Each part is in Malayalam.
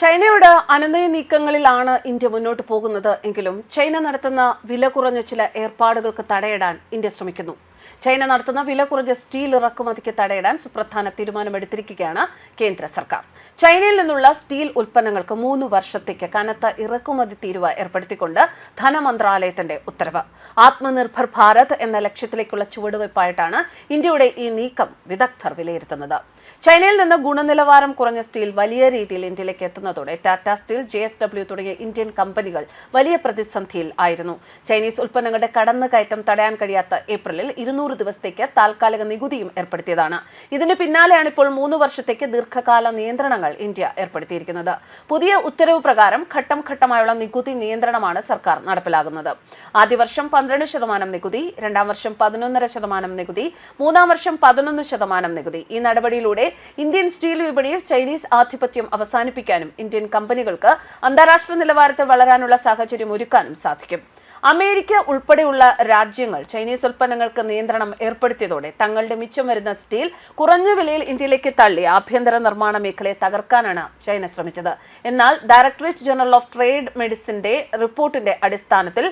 ചൈനയുടെ അനന്തയ നീക്കങ്ങളിലാണ് ഇന്ത്യ മുന്നോട്ട് പോകുന്നത്. എങ്കിലും ചൈന നടത്തുന്ന വില കുറഞ്ഞ ചില ഏർപ്പാടുകൾക്ക് തടയിടാൻ ഇന്ത്യ ശ്രമിക്കുന്നു. ചൈന നടത്തുന്ന വില കുറഞ്ഞ സ്റ്റീൽ ഇറക്കുമതിക്ക് തടയിടാൻ സുപ്രധാന തീരുമാനമെടുത്തിരിക്കുകയാണ് കേന്ദ്ര സർക്കാർ. ചൈനയിൽ നിന്നുള്ള സ്റ്റീൽ ഉൽപ്പന്നങ്ങൾക്ക് മൂന്ന് വർഷത്തേക്ക് കനത്ത ഇറക്കുമതി തീരുവ ഏർപ്പെടുത്തിക്കൊണ്ട് ധനമന്ത്രാലയത്തിന്റെ ഉത്തരവ്. ആത്മനിർഭർ ഭാരത് എന്ന ലക്ഷ്യത്തിലേക്കുള്ള ചുവടുവയ്പായിട്ടാണ് ഇന്ത്യയുടെ ഈ നീക്കം വിദഗ്ധർ വിലയിരുത്തുന്നത്. ചൈനയിൽ നിന്ന് ഗുണനിലവാരം കുറഞ്ഞ സ്റ്റീൽ വലിയ രീതിയിൽ ഇന്ത്യയിലേക്ക് എത്തുന്നതോടെ Tata steel J S W തുടങ്ങിയ ഇന്ത്യൻ കമ്പനികൾ വലിയ പ്രതിസന്ധിയിൽ ആയിരുന്നു. ചൈനീസ് ഉൽപ്പന്നങ്ങളുടെ കടന്നുകയറ്റം തടയാൻ കഴിയാത്ത ഏപ്രിലിൽ ഇരുന്നൂറ് ദിവസത്തേക്ക് താൽക്കാലിക നികുതിയും ഏർപ്പെടുത്തിയതാണ്. ഇതിന് പിന്നാലെയാണ് ഇപ്പോൾ മൂന്ന് വർഷത്തേക്ക് ദീർഘകാല നിയന്ത്രണങ്ങൾ ഇന്ത്യ ഏർപ്പെടുത്തിയിരിക്കുന്നത്. പുതിയ ഉത്തരവ് പ്രകാരം ഘട്ടം ഘട്ടമായുള്ള നികുതി നിയന്ത്രണമാണ് സർക്കാർ നടപ്പിലാകുന്നത് ആദ്യ വർഷം പന്ത്രണ്ട് ശതമാനം നികുതി രണ്ടാം വർഷം പതിനൊന്നര ശതമാനം നികുതി മൂന്നാം വർഷം പതിനൊന്ന് ശതമാനം നികുതി. ഈ നടപടിയിലൂടെ ഇന്ത്യൻ സ്റ്റീൽ വിപണിയിൽ ചൈനീസ് ആധിപത്യം അവസാനിപ്പിക്കാനും ഇന്ത്യൻ കമ്പനികൾക്ക് അന്താരാഷ്ട്ര നിലവാരത്തിൽ വളരാനുള്ള സാഹചര്യം ഒരുക്കാനും സാധിക്കും. അമേരിക്ക ഉൾപ്പെടെയുള്ള രാജ്യങ്ങൾ ചൈനീസ് ഉൽപ്പന്നങ്ങൾക്ക് നിയന്ത്രണം ഏർപ്പെടുത്തിയതോടെ തങ്ങളുടെ മിച്ചം വരുന്ന സ്റ്റീൽ കുറഞ്ഞ വിലയിൽ ഇന്ത്യയിലേക്ക് തള്ളി ആഭ്യന്തര നിർമ്മാണ മേഖലയെ തകർക്കാനാണ് ചൈന ശ്രമിച്ചത്. എന്നാൽ ഡയറക്ടറേറ്റ് ജനറൽ ഓഫ് ട്രേഡ് മെഡിസിന്റെ റിപ്പോർട്ടിന്റെ അടിസ്ഥാനത്തിൽ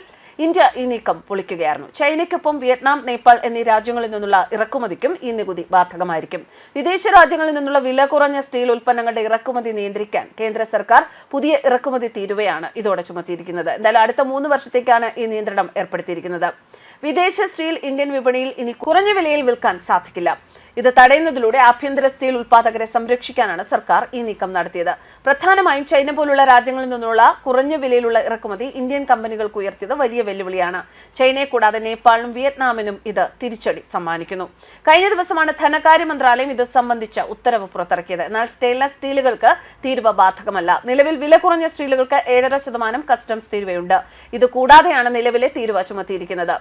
ഇന്ത്യ ഈ നീക്കം പൊളിക്കുകയായിരുന്നു. ചൈനയ്ക്കൊപ്പം വിയറ്റ്നാം നേപ്പാൾ എന്നീ രാജ്യങ്ങളിൽ നിന്നുള്ള ഇറക്കുമതിക്കും ഈ നികുതി ബാധകമായിരിക്കും. വിദേശ രാജ്യങ്ങളിൽ നിന്നുള്ള വില കുറഞ്ഞ സ്റ്റീൽ ഉൽപ്പന്നങ്ങളുടെ ഇറക്കുമതി നിയന്ത്രിക്കാൻ കേന്ദ്ര സർക്കാർ പുതിയ ഇറക്കുമതി തീരുവയാണ് ഇതോടെ ചുമത്തിയിരിക്കുന്നത്. എന്തായാലും അടുത്ത മൂന്ന് വർഷത്തേക്കാണ് ഈ നിയന്ത്രണം ഏർപ്പെടുത്തിയിരിക്കുന്നത്. വിദേശ സ്റ്റീൽ ഇന്ത്യൻ വിപണിയിൽ ഇനി കുറഞ്ഞ വിലയിൽ വിൽക്കാൻ സാധിക്കില്ല. ഇത് തടയുന്നതിലൂടെ ആഭ്യന്തര സ്റ്റീൽ ഉൽപ്പാദകരെ സംരക്ഷിക്കാനാണ് സർക്കാർ ഈ നീക്കം നടത്തിയത്. പ്രധാനമായും ചൈന പോലുള്ള രാജ്യങ്ങളിൽ നിന്നുള്ള കുറഞ്ഞ വിലയിലുള്ള ഇറക്കുമതി ഇന്ത്യൻ കമ്പനികൾക്ക് ഉയർത്തിയത് വലിയ വെല്ലുവിളിയാണ്. ചൈനയെ കൂടാതെ നേപ്പാളിനും വിയറ്റ്നാമിനും ഇത് തിരിച്ചടി സമ്മാനിക്കുന്നു. കഴിഞ്ഞ ദിവസമാണ് ധനകാര്യ മന്ത്രാലയം ഇത് സംബന്ധിച്ച ഉത്തരവ് പുറത്തിറക്കിയത്. എന്നാൽ സ്റ്റെയിൻലെസ് സ്റ്റീലുകൾക്ക് തീരുവ ബാധകമല്ല. നിലവിൽ വില കുറഞ്ഞ സ്റ്റീലുകൾക്ക് ഏഴര ശതമാനം കസ്റ്റംസ് തീരുവയുണ്ട്. ഇത് കൂടാതെയാണ് നിലവിലെ തീരുവ ചുമത്തിയിരിക്കുന്നത്.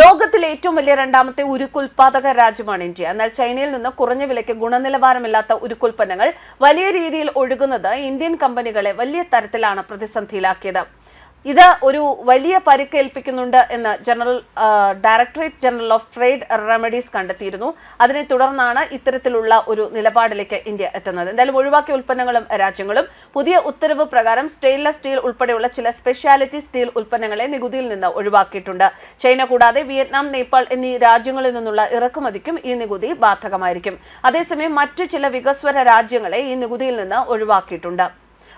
ലോകത്തിലെ ഏറ്റവും വലിയ രണ്ടാമത്തെ ഉരുക്കുൽപാദക രാജ്യമാണ് ഇന്ത്യ. എന്നാൽ ചൈനയിൽ നിന്ന് കുറഞ്ഞ വിലയ്ക്ക് ഗുണനിലവാരമില്ലാത്ത ഉരുക്കുൽപ്പന്നങ്ങൾ വലിയ രീതിയിൽ ഒഴുകുന്നത് ഇന്ത്യൻ കമ്പനികളെ വലിയ തരത്തിലാണ് പ്രതിസന്ധിയിലാക്കിയത്. ഇത് ഒരു വലിയ പരിക്കേൽപ്പിക്കുന്നുണ്ട് എന്ന് general directorate general of trade remedies കണ്ടെത്തിയിരുന്നു. അതിനെ തുടർന്നാണ് ഇത്തരത്തിലുള്ള ഒരു നിലപാടിലേക്ക് ഇന്ത്യ എത്തുന്നത്. എന്തായാലും ഒഴിവാക്കിയ ഉൽപ്പന്നങ്ങളും രാജ്യങ്ങളും പുതിയ ഉത്തരവ് പ്രകാരം സ്റ്റെയിൻലെസ് സ്റ്റീൽ ഉൾപ്പെടെയുള്ള ചില സ്പെഷ്യാലിറ്റി സ്റ്റീൽ ഉൽപ്പന്നങ്ങളെ നികുതിയിൽ നിന്ന് ഒഴിവാക്കിയിട്ടുണ്ട്. ചൈന കൂടാതെ വിയറ്റ്നാം നേപ്പാൾ എന്നീ രാജ്യങ്ങളിൽ നിന്നുള്ള ഇറക്കുമതിക്കും ഈ നികുതി ബാധകമായിരിക്കും. അതേസമയം മറ്റു ചില വികസ്വര രാജ്യങ്ങളെ ഈ നികുതിയിൽ നിന്ന് ഒഴിവാക്കിയിട്ടുണ്ട്.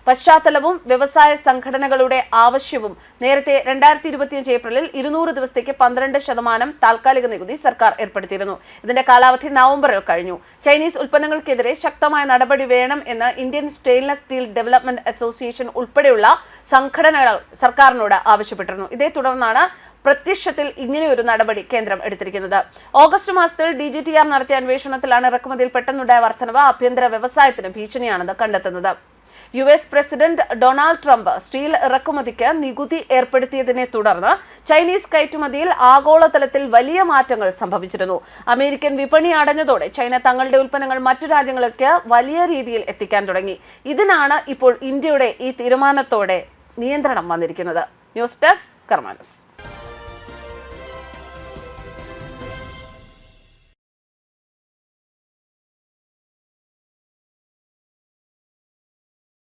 പശ്ചാത്തലവും വ്യവസായ സംഘടനകളുടെ ആവശ്യവും നേരത്തെ രണ്ടായിരത്തി ഇരുപത്തിയഞ്ച് ഏപ്രിലിൽ ഇരുന്നൂറ് ദിവസത്തേക്ക് പന്ത്രണ്ട് ശതമാനം താൽക്കാലിക നികുതി സർക്കാർ ഏർപ്പെടുത്തിയിരുന്നു. ഇതിന്റെ കാലാവധി നവംബറിൽ കഴിഞ്ഞു. ചൈനീസ് ഉൽപ്പന്നങ്ങൾക്കെതിരെ ശക്തമായ നടപടി വേണം എന്ന് Indian stainless steel development association ഉൾപ്പെടെയുള്ള സംഘടനകൾ സർക്കാരിനോട് ആവശ്യപ്പെട്ടിരുന്നു. ഇതേ തുടർന്നാണ് പ്രത്യക്ഷത്തിൽ ഇങ്ങനെയൊരു നടപടി കേന്ദ്രം എടുത്തിരിക്കുന്നത്. ഓഗസ്റ്റ് മാസത്തിൽ ഡി ജി ടി ആർ നടത്തിയ അന്വേഷണത്തിലാണ് ഇറക്കുമതിയിൽ പെട്ടെന്നുണ്ടായ വർധനവ് ആഭ്യന്തര വ്യവസായത്തിന് ഭീഷണിയാണെന്ന് കണ്ടെത്തുന്നത്. U S president Donald Trump steel ഇറക്കുമതിക്ക് നികുതി ഏർപ്പെടുത്തിയതിനെ തുടർന്ന് ചൈനീസ് കയറ്റുമതിയിൽ ആഗോളതലത്തിൽ വലിയ മാറ്റങ്ങൾ സംഭവിച്ചിരുന്നു. അമേരിക്കൻ വിപണി അടഞ്ഞതോടെ ചൈന തങ്ങളുടെ ഉൽപ്പന്നങ്ങൾ മറ്റു രാജ്യങ്ങൾക്ക് വലിയ രീതിയിൽ എത്തിക്കാൻ തുടങ്ങി. ഇതിനാണ് ഇപ്പോൾ ഇന്ത്യയുടെ ഈ തീരുമാനത്തോടെ നിയന്ത്രണം വന്നിരിക്കുന്നത്. News desk കർമാനൂസ്